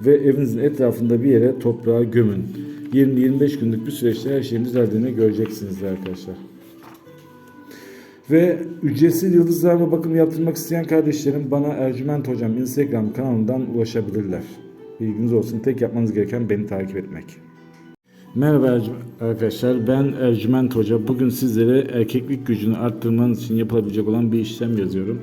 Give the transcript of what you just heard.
ve evinizin etrafında bir yere toprağa gömün. 20-25 günlük bir süreçte her şeyin düzeldiğini göreceksiniz arkadaşlar. Ve ücretsiz yıldızlarla bakım yaptırmak isteyen kardeşlerim bana Ercüment Hocam Instagram kanalından ulaşabilirler. Bilginiz olsun. Tek yapmanız gereken beni takip etmek. Merhaba arkadaşlar ben Ercüment Hoca. Bugün sizlere erkeklik gücünü arttırmanız için yapılabilecek olan bir işlem yazıyorum.